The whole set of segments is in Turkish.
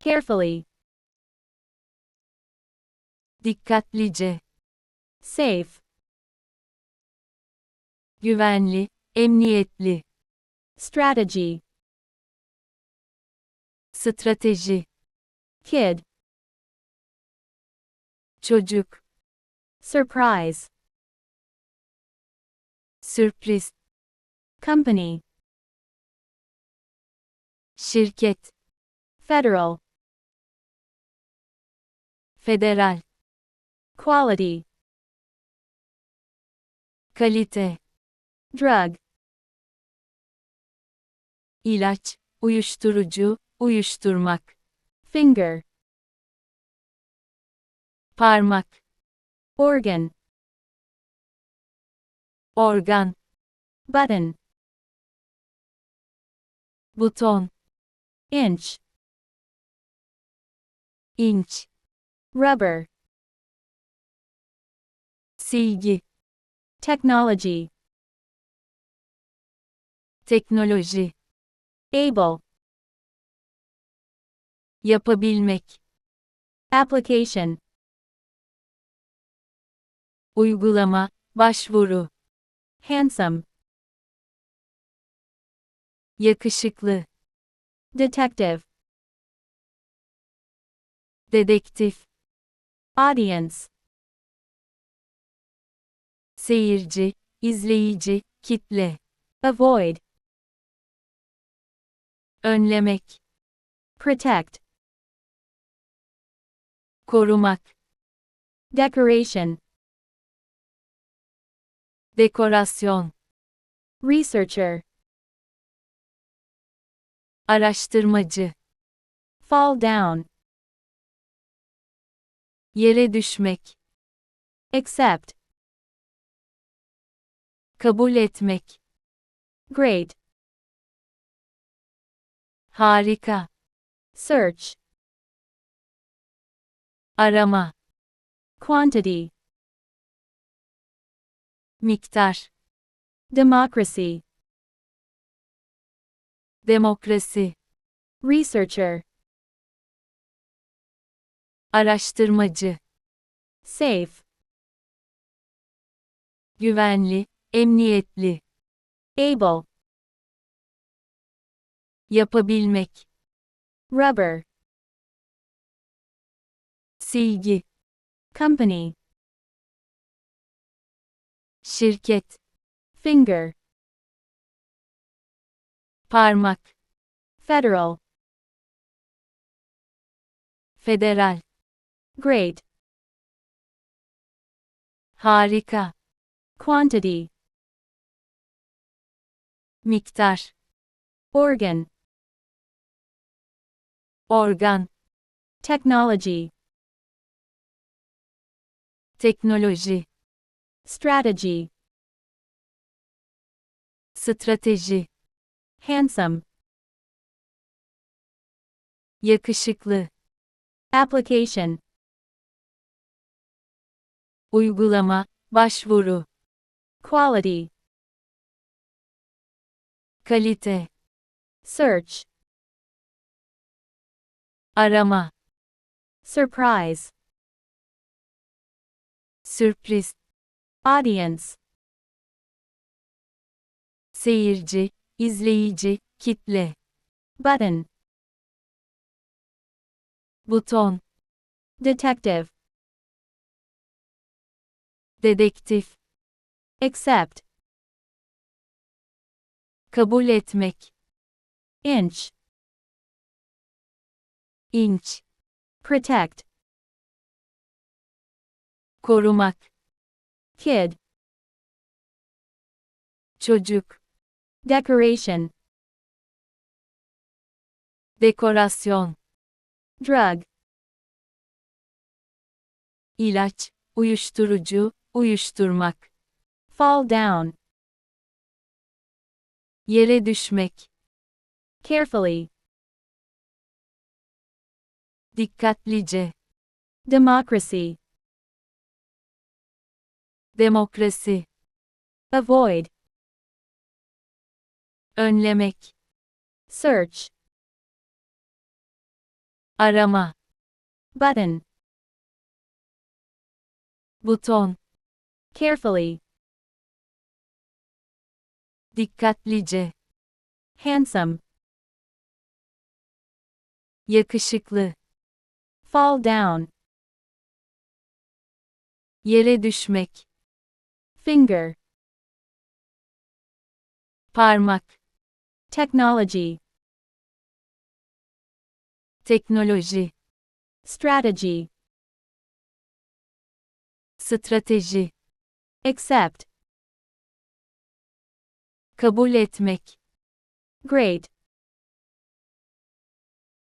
carefully, dikkatlice, safe, güvenli, emniyetli, strategy, strateji, kid, çocuk, surprise, sürpriz, company, şirket, federal, federal, quality, kalite, drug, ilaç, uyuşturucu, uyuşturmak, finger, parmak, organ, organ, button, buton, inch, inç, rubber, silgi, technology, teknoloji, able, yapabilmek, application, uygulama, başvuru, handsome, yakışıklı, detective, dedektif, audience, seyirci, izleyici, kitle, avoid, önlemek, protect, korumak, decoration, dekorasyon, researcher, araştırmacı, fall down, yere düşmek, accept, kabul etmek, great, harika, search, arama, quantity, miktar, democracy, demokrasi, researcher, araştırmacı, safe, güvenli, emniyetli, able, yapabilmek, rubber, silgi, company, şirket, finger, parmak, federal, federal, great, harika, quantity, miktar, organ, organ, technology, teknoloji, strategy, strateji, handsome, yakışıklı, application, uygulama, başvuru, quality, kalite, search, arama, surprise, sürpriz, audience, seyirci, izleyici, kitle, button, buton, detective, dedektif, accept, kabul etmek, inch, inç, protect, korumak, kid, çocuk, decoration, dekorasyon, drug, ilaç, uyuşturucu, uyuşturmak, fall down, yere düşmek, carefully, dikkatlice, democracy, demokrasi, avoid, önlemek, search, arama, button, buton, carefully, dikkatlice, handsome, yakışıklı, fall down, yere düşmek, finger, parmak, technology, teknoloji, strategy, strateji, accept, kabul etmek, great,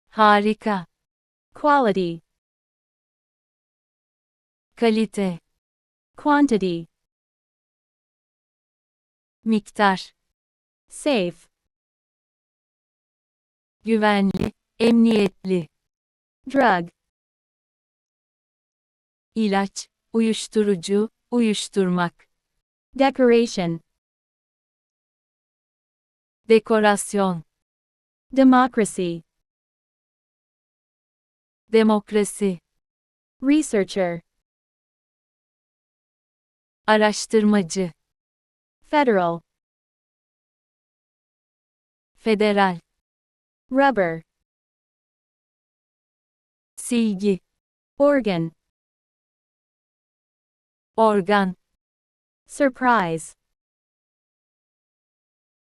harika, quality, kalite, quantity, miktar, safe, güvenli, emniyetli, drug, ilaç, uyuşturucu, uyuşturmak, decoration, dekorasyon, democracy, demokrasi, researcher, araştırmacı, federal, federal, rubber, silgi, organ, organ, surprise,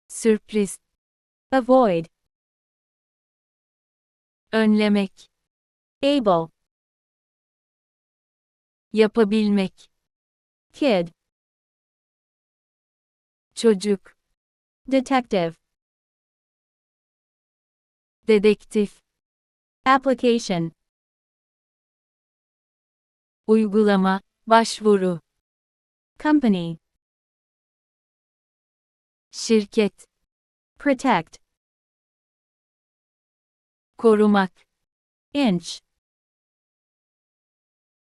sürpriz, avoid, önlemek, able, yapabilmek, kid, çocuk, detective, dedektif, application, uygulama, başvuru, company, şirket, protect, korumak, inch,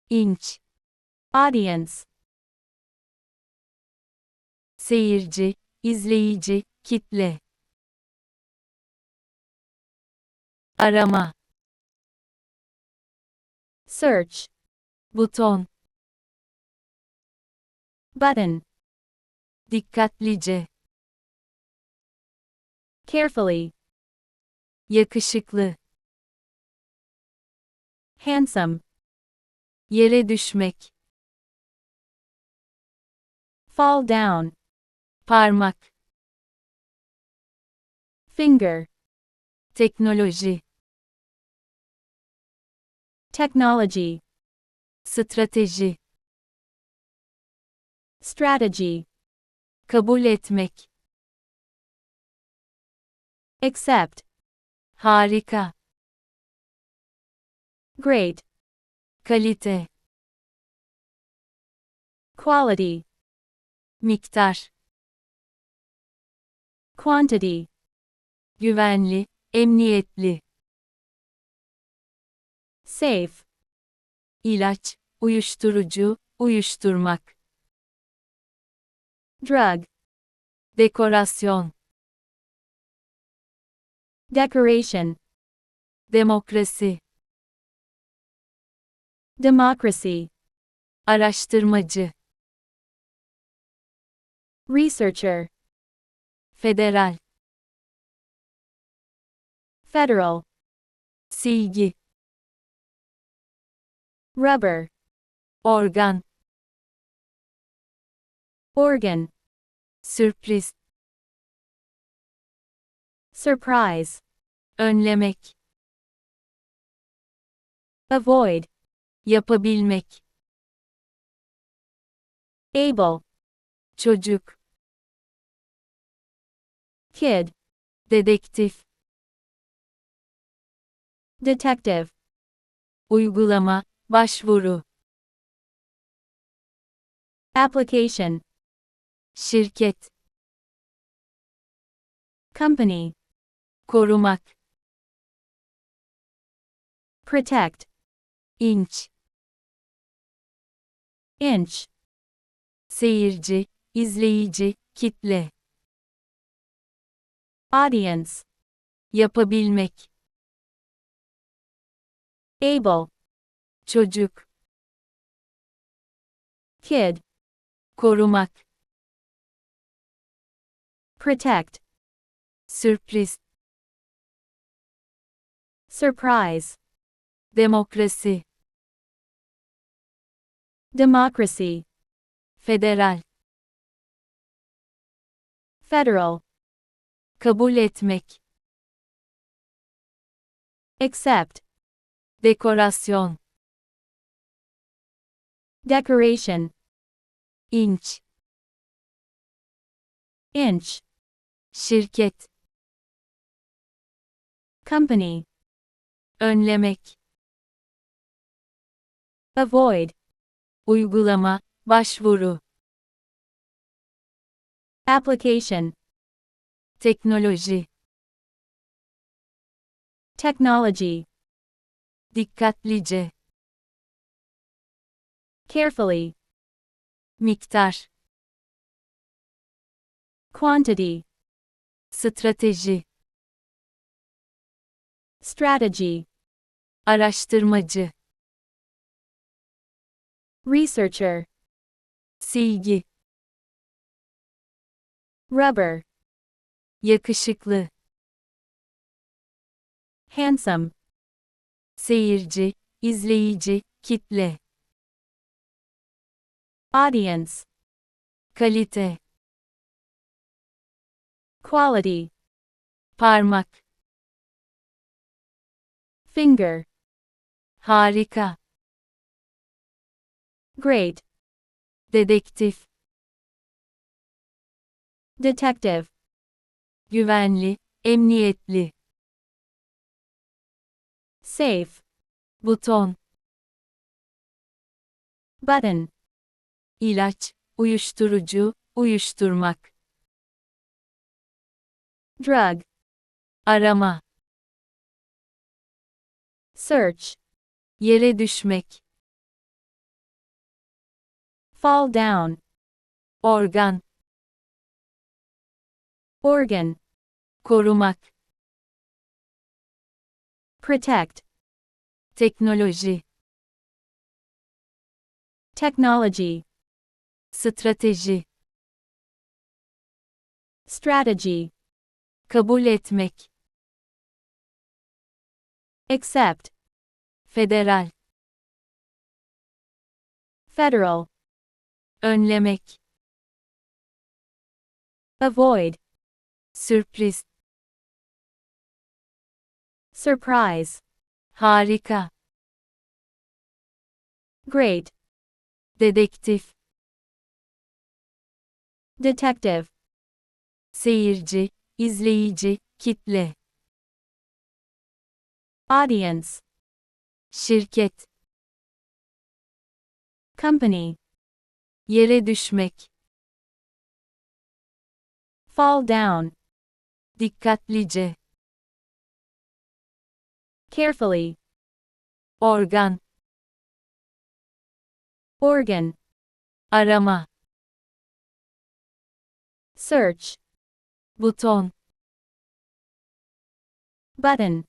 inç, audience, seyirci, izleyici, kitle. Arama, search, buton, button, dikkatlice, carefully, yakışıklı, handsome, yere düşmek, fall down, parmak, finger, teknoloji, technology, strateji, strategy, kabul etmek, accept, harika, great, kalite, quality, miktar, quantity, güvenli, emniyetli, safe, ilaç, uyuşturucu, uyuşturmak, drug, dekorasyon, decoration, demokrasi, democracy, araştırmacı, researcher, federal, federal, silgi, rubber, organ, organ, sürpriz, surprise, önlemek, avoid, yapabilmek, able, çocuk, kid, dedektif, detective, uygulama, başvuru, application, şirket, company, korumak, protect, inç, inch, seyirci, izleyici, kitle, audience, yapabilmek, able, çocuk, kid, korumak, protect, surprise, democracy, federal, federal, kabul etmek, accept, dekorasyon, decoration, inch. Inch, şirket, company, önlemek, avoid, uygulama, başvuru, application, teknoloji, technology, dikkatlice, carefully, miktar, quantity, strateji, strategy, araştırmacı, researcher, silgi, rubber, yakışıklı, handsome, seyirci, izleyici, kitle, audience, kalite, quality, parmak, finger, harika, great, dedektif, detective, güvenli, emniyetli, safe, buton, button, ilaç, uyuşturucu, uyuşturmak, drug, arama, search, yere düşmek, fall down, organ, organ, korumak, protect, teknoloji, technology, strateji, strategy, kabul etmek, accept, federal, federal, önlemek, avoid, sürpriz, surprise, harika, great, dedektif, detective, seyirci, izleyici, kitle, audience, şirket, company, yere düşmek, fall down, dikkatlice, carefully, organ, organ, arama, search, buton, button,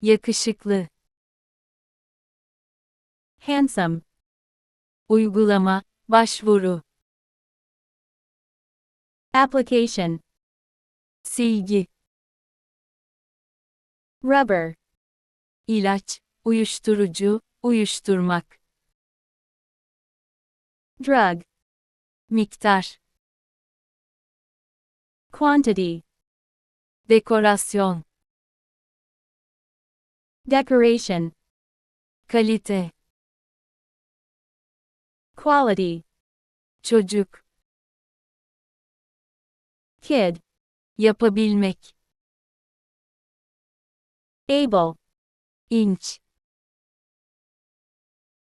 yakışıklı, handsome, uygulama, başvuru, application, silgi, rubber, ilaç, uyuşturucu, uyuşturmak, drug, miktar, quantity, dekorasyon, decoration, kalite, quality, çocuk, kid, yapabilmek, able, inç,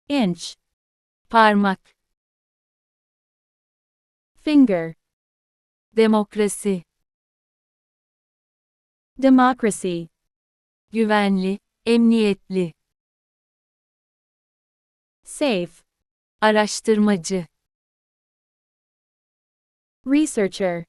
inch, parmak, finger, demokrasi, democracy, güvenli, emniyetli, safe, araştırmacı, researcher,